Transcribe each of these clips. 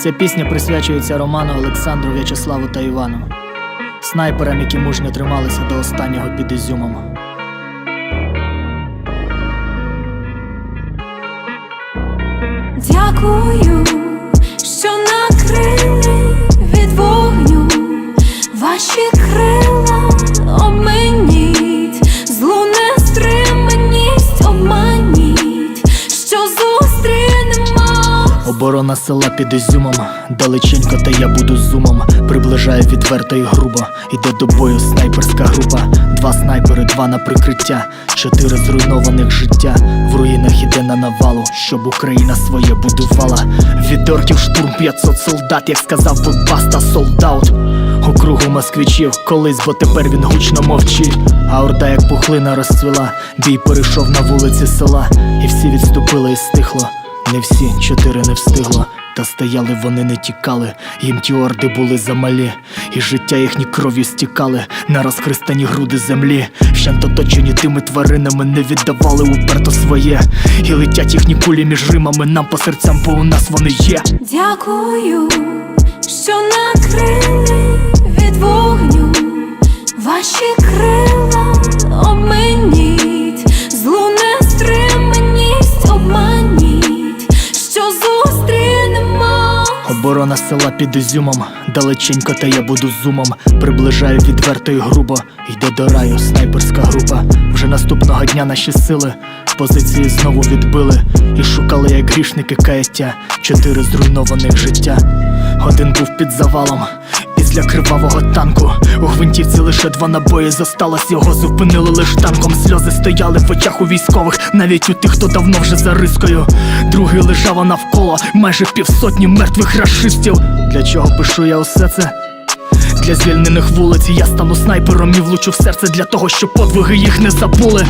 Ця пісня присвячується Роману, Олександру, В'ячеславу та Івану, снайперам, які мужньо трималися до останнього під Ізюмом. Дякую, Оборона села під Ізюмом, далеченько, та я буду зумом. Приближає відверто і грубо. Іде до бою снайперська група. Два снайпери, два на прикриття, чотири зруйнованих життя. В руїнах іде на навалу, щоб Україна своє будувала. Від орків штурм 500 солдат, як сказав би баста солдаут. Округу москвичів колись, бо тепер він гучно мовчить. А орда, як пухлина розцвіла, бій перейшов на вулиці села, і всі відступили і стихло. Не всі чотири не встигло, та стояли вони не тікали. Їм ті орди були замалі, і життя їхні кров'ю стікали на розхристані груди землі. Вщент оточені тими тваринами не віддавали уперто своє. І летять їхні кулі між римами, нам по серцям, бо у нас вони є. Дякую, що накрили Оборона села під Ізюмом, далеченько, та я буду зумом. Приближаю відверто і грубо. Йде до раю снайперська група. Вже наступного дня наші сили позиції знову відбили і шукали, як грішники каяття, чотири зруйнованих життя. Один був під завалом. Після кривавого танку у гвинтівці лише два набої зосталось, його зупинили лиш танком. Сльози стояли в очах у військових, навіть у тих, хто давно вже за рискою. Другий лежав навколо майже півсотні мертвих рашистів. Для чого пишу я усе це? Для звільнених вулиць я стану снайпером і влучу в серце для того, щоб подвиги їх не забули.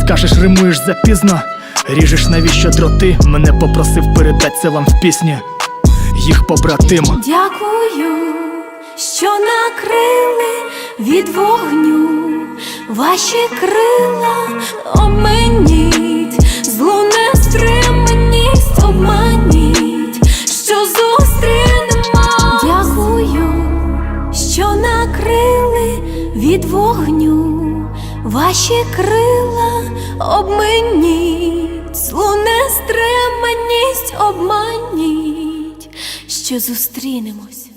Скажеш, римуєш запізно, ріжеш навіщо дроти. Мене попросив передати це вам в пісні. Їх побратим. Дякую, що накрили від вогню ваші крила обманіть, злу нестриманість обманіть, що зустрінемо. Дякую, що накрили від вогню ваші крила обманіть, злу нестриманість обманіть, що зустрінемось.